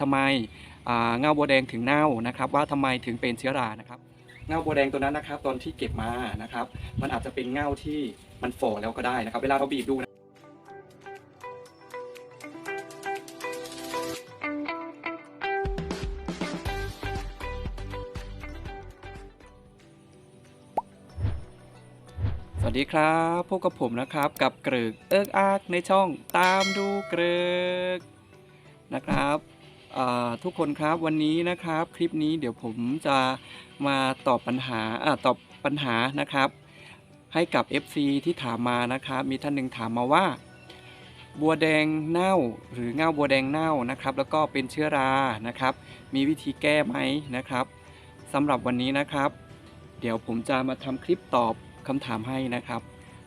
ทำไมเงาบัวแดงถึงเน่านะครับ ว่าทำไมถึงเป็นเชื้อรานะครับเงาบัวแดงตัวนั้นนะครับ ตอนที่เก็บมานะครับ มันอาจจะเป็นเงาที่มันฝ่อแล้วก็ได้นะครับ เวลาเราบีบดูนะสวัสดีครับพบกับผมนะครับกับเกรึกเอิกอากในช่องตามดูเกรึกนะครับ ทุกคนครับวันนี้นะครับคลิปนี้เดี๋ยวผมจะมาตอบปัญหาอตอบปัญหานะครับ ให้กับ FC ที่ถามมานะครับ มีท่านหนึ่งถามมาว่า บัวแดงเน่าหรือเง่าบัวแดงเน่านะครับ แล้วก็เป็นเชื้อรานะครับ มีวิธีแก้ไหมนะครับสำหรับวันนี้นะครับ เดี๋ยวผมจะมาทำคลิปตอบคำถามให้นะครับ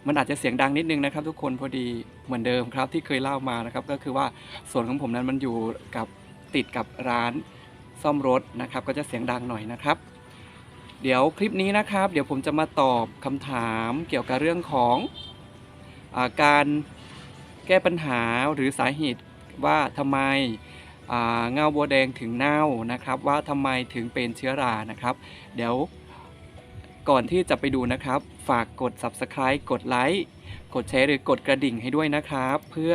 มันอาจจะเสียงดังนิดนึงนะครับ ทุกคนพอดีเหมือนเดิมครับที่เคยเล่ามานะครับ ก็คือว่าส่วนของผมนั้นมันอยู่กับ ติดกับร้านซ่อมรถนะครับ ก็จะเสียงดังหน่อยนะครับ เดี๋ยวคลิปนี้นะครับ เดี๋ยวผมจะมาตอบคำถามเกี่ยวกับเรื่องของอาการแก้ปัญหาหรือสาเหตุว่าทำไมเงาบัวแดงถึงเน่านะครับ ว่าทำไมถึงเป็นเชื้อรานะครับ เดี๋ยวก่อนที่จะไปดูนะครับ ฝากกด subscribe กดไลค์กดแชร์หรือกดกระดิ่งให้ด้วยนะครับ เพื่อ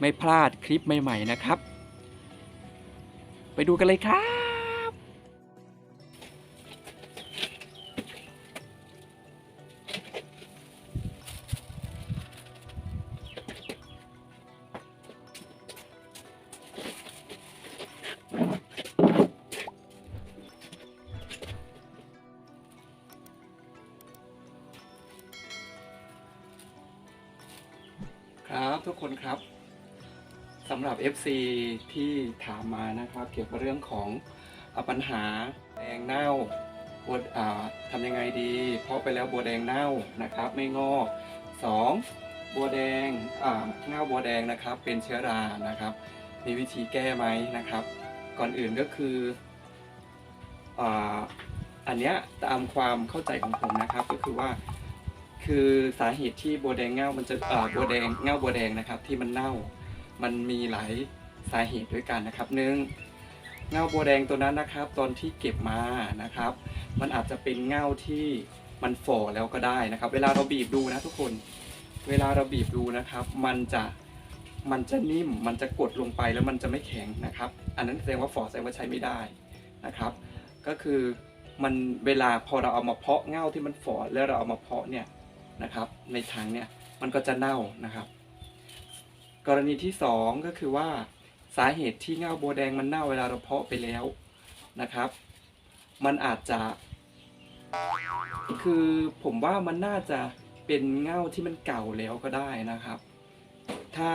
ไม่พลาดคลิปใหม่ ๆ นะครับ ไปดูกันเลยครับ ครับทุกคนครับ สำหรับ FC ที่ถามมานะครับ เกี่ยวกับเรื่องของอปัญหาแดงเน่าบัวาทำยังไงดีเพาะไปแล้วบัวแดงเน่านะครับ ไม่งอกสองบัวแดงเง่าบัวแดงนะครับ เป็นเชื้อรานะครับ มีวิธีแก้ไหมนะครับ ก่อนอื่นก็คืออันเนี้ยตามความเข้าใจของผมนะครับก็คือว่าคือสาเหตุที่บัวแดงเง่ามันจะบัวแดงเง่าบัวแดงนะครับ ที่มันเน่า มันมีหลายสาเหตุด้วยกันนะครับหนึ่งเงาบัวแดงตัวนั้นนะครับ ตอนที่เก็บมานะครับ มันอาจจะเป็นเงาที่มันฝ่อแล้วก็ได้นะครับ เวลาเราบีบดูนะทุกคน เวลาเราบีบดูนะครับ มันจะมันจะนิ่มมันจะกดลงไปแล้วมันจะไม่แข็งนะครับ อันนั้นแสดงว่าฝ่อแสดงว่าใช้ไม่ได้นะครับ ก็คือมันเวลาพอเราเอามาเพาะเง่าที่มันฝ่อแล้วเราเอามาเพาะเนี่ยนะครับ ในถังเนี่ยมันก็จะเน่านะครับ กรณีที่สองก็คือว่าสาเหตุที่เงาโบวแดงมันเน่าเวลาเราเพาะไปแล้วนะครับ มันอาจจะ คือผมว่ามันน่าจะเป็นเง่าที่มันเก่าแล้วก็ได้นะครับ ถ้า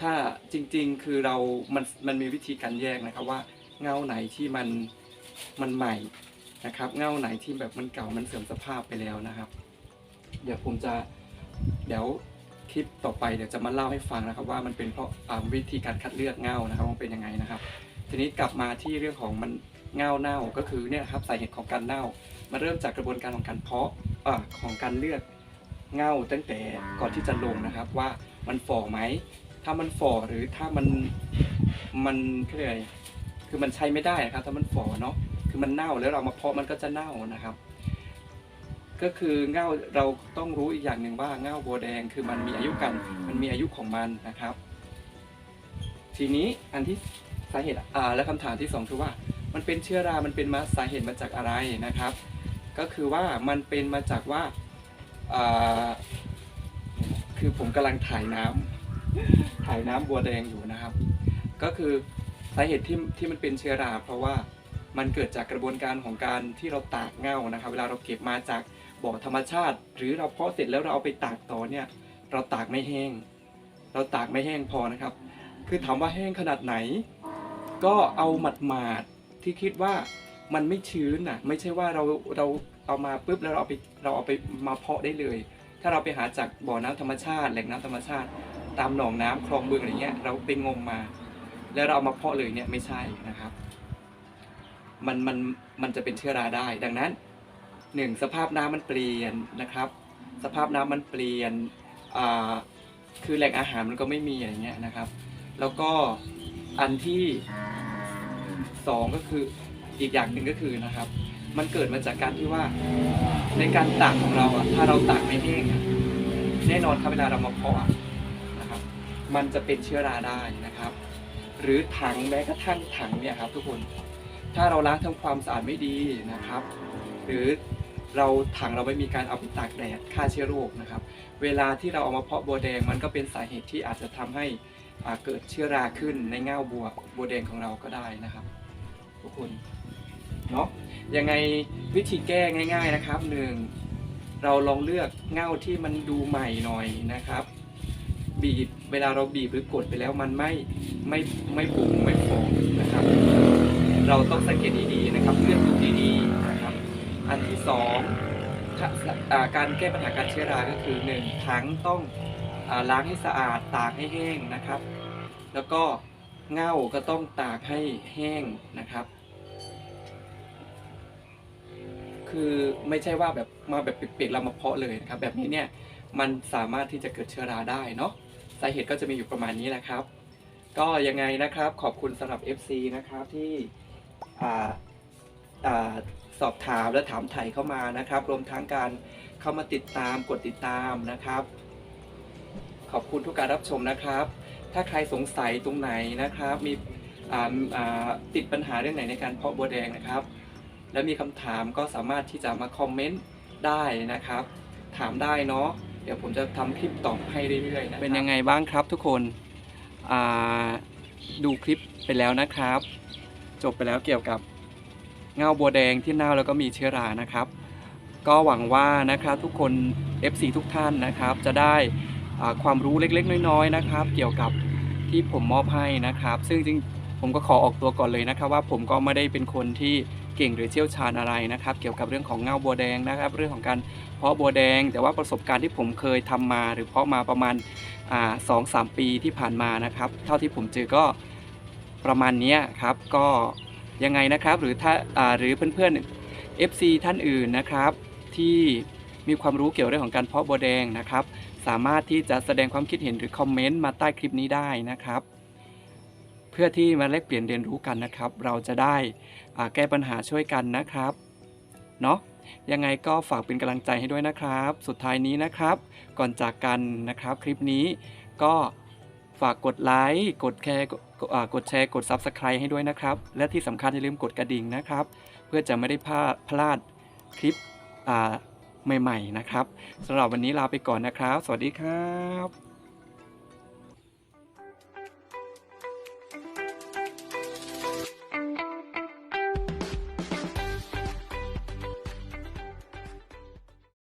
ถ้าจริงๆคือเรา มันมันมีวิธีการแยกนะครับว่าเงาไหนที่มันมันใหม่นะครับ เงาไหนที่แบบมันเก่ามันเสื่อมสภาพไปแล้วนะครับ เดี๋ยวผมจะเดี๋ยว คลิปต่อไปเดี๋ยวจะมาเล่าให้ฟังนะครับ ว่ามันเป็นเพราะวิธีการคัดเลือกเง่านะครับว่าเป็นยังไงนะครับ ทีนี้กลับมาที่เรื่องของมันเง่าเน่าก็คือเนี่ยครับสาเหตุของการเน่ามันเริ่มจากกระบวนการของการเพาะอของการเลือกเง่าตั้งแต่ก่อนที่จะลงนะครับ ว่ามันฝ่อไหมถ้ามันฝ่อหรือถ้ามันมันเรียกอะไรคือมันใช้ไม่ได้นะครับถ้ามันฝ่อเนาะคือมันเน่าแล้วเรามาเพาะมันก็จะเน่านะครับ ก็คือเง่าเราต้องรู้อีกอย่างหนึ่งว่าเง่าบัวแดงคือมันมีอายุกัน มันมีอายุของมันนะครับ ทีนี้อันที่สาเหตุอ่าและคำถามที่สองคือว่า มันเป็นเชื้อรา มันเป็นมาสาเหตุมาจากอะไรนะครับ ก็คือว่ามันเป็นมาจากว่าอ่าคือผมกำลังถ่ายน้ำถ่ายน้ำบัวแดงอยู่นะครับ ก็คือสาเหตุที่ที่มันเป็นเชื้อรา เพราะว่ามันเกิดจากกระบวนการของการที่เราตากเง่านะครับ เวลาเราเก็บมาจาก บ่อธรรมชาติ หรือเราเพาะเสร็จแล้วเราเอาไปตากต่อเนี่ย เราตากไม่แห้ง เราตากไม่แห้งพอนะครับ คือถามว่าแห้งขนาดไหน ก็เอาหมัดหมาดที่คิดว่ามันไม่ชื้นน่ะ ไม่ใช่ว่าเราเราเอามาปุ๊บแล้วเราเอาไปเราเอาไปมาเพาะได้เลย ถ้าเราไปหาจากบ่อน้ำธรรมชาติ แหล่งน้ำธรรมชาติ ตามหนองน้ำคลองบึงอะไรเงี้ย เราไปงมมา แล้วเราเอามาเพาะเลยเนี่ยไม่ใช่นะครับ มันมันมันจะเป็นเชื้อราได้ ดังนั้น หนึ่งสภาพน้ำมันเปลี่ยนนะครับ สภาพน้ำมันเปลี่ยนคือแหล่งอาหารมันก็ไม่มีอะไรเงี้ยนะครับ แล้วก็อันที่สองก็คืออีกอย่างหนึ่งก็คือนะครับ มันเกิดมาจากการที่ว่าในการตากของเราอะถ้าเราตากไม่แห้งแน่นอนครับเวลาเรามาเพาะอะนะครับ มันจะเป็นเชื้อราได้นะครับ หรือถังแม้กระทั่งถังเนี่ยครับทุกคนถ้าเราล้างทำความสะอาดไม่ดีนะครับ หรือ เราถังเราไม่มีการเอาไปตากแดดฆ่าเชื้อโรคนะครับ เวลาที่เราเอามาเพาะบัวแดงมันก็เป็นสาเหตุที่อาจจะทำให้อ่าเกิดเชื้อราขึ้นในเง่าบัวบัวแดงของเราก็ได้นะครับทุกคนเนาะยังไงวิธีแก้ง่าย ๆนะครับหนึ่งเราลองเลือกเง่าที่มันดูใหม่หน่อยนะครับ บีบเวลาเราบีบหรือกดไปแล้วมันไม่ไม่ไม่บุ๋มไม่ฟองนะครับ เราต้องสังเกตดีๆนะครับเลือกดูดีๆ อันที่สองถ้าอ่าการแก้ปัญหาการเชื้อรา ก็คือหนึ่งถังต้องอาล้างให้สะอาดตากให้แห้งนะครับ แล้วก็เง่าก็ต้องตากให้แห้งนะครับ คือไม่ใช่ว่าแบบมาแบบเปียกๆเรามาเพาะเลยนะครับ แบบนี้เนี่ยมันสามารถที่จะเกิดเชื้อราได้เนาะสาเหตุก็จะมีอยู่ประมาณนี้แหละครับ ก็ยังไงนะครับขอบคุณสำหรับ FC นะครับที่อ่าอ่า อบถามและถามไถ่เข้ามานะครับ รวมทั้งการเข้ามาติดตามกดติดตามนะครับ ขอบคุณทุกการรับชมนะครับ ถ้าใครสงสัยตรงไหนนะครับ มีติดปัญหาเรื่องไหนในการเพาะบัวแดงนะครับ และมีคำถามก็สามารถที่จะมาคอมเมนต์ได้นะครับ ถามได้เนาะเดี๋ยวผมจะทำคลิปตอบให้เรื่อยๆนะเป็นยังไงบ้างครับทุกคนดูคลิปไปแล้วนะครับ จบไปแล้วเกี่ยวกับ เงาบัวแดงที่เน่าแล้วก็มีเชื้อรานะครับ ก็หวังว่านะครับทุกคน FC ทุกท่านนะครับ จะได้ความรู้เล็กๆ น้อยๆนะครับ เกี่ยวกับที่ผมมอบให้นะครับ ซึ่งจริงผมก็ขอออกตัวก่อนเลยนะครับ ว่าผมก็ไม่ได้เป็นคนที่เก่งหรือเชี่ยวชาญอะไรนะครับ เกี่ยวกับเรื่องของเงาบัวแดงนะครับ เรื่องของการเพาะบัวแดง แต่ว่าประสบการณ์ที่ผมเคยทำมา หรือเพาะมาประมาณสองสามปีที่ผ่านมานะครับ เท่าที่ผมเจอก็ประมาณนี้ครับก็ ยังไงนะครับหรือถ้าาหรือเพื่อนๆ FC ท่านอื่นนะครับ ที่มีความรู้เกี่ยวเรื่องของการเพาะบัวแดงนะครับ สามารถที่จะแสดงความคิดเห็นหรือคอมเมนต์มาใต้คลิปนี้ได้นะครับ เพื่อที่มาแลกเปลี่ยนเรียนรู้กันนะครับ เราจะได้แก้ปัญหาช่วยกันนะครับเนาะยังไงก็ฝากเป็นกำลังใจให้ด้วยนะครับ สุดท้ายนี้นะครับ ก่อนจากกันนะครับ คลิปนี้ก็ ฝากกดไลค์กดแชร์กดแชร์กด Subscribe ให้ด้วยนะครับ และที่สำคัญอย่าลืมกดกระดิ่งนะครับ เพื่อจะไม่ได้พลาดพลาดคลิปใหม่ ๆ นะครับสำหรับวันนี้ลาไปก่อนนะครับ สวัสดีครับ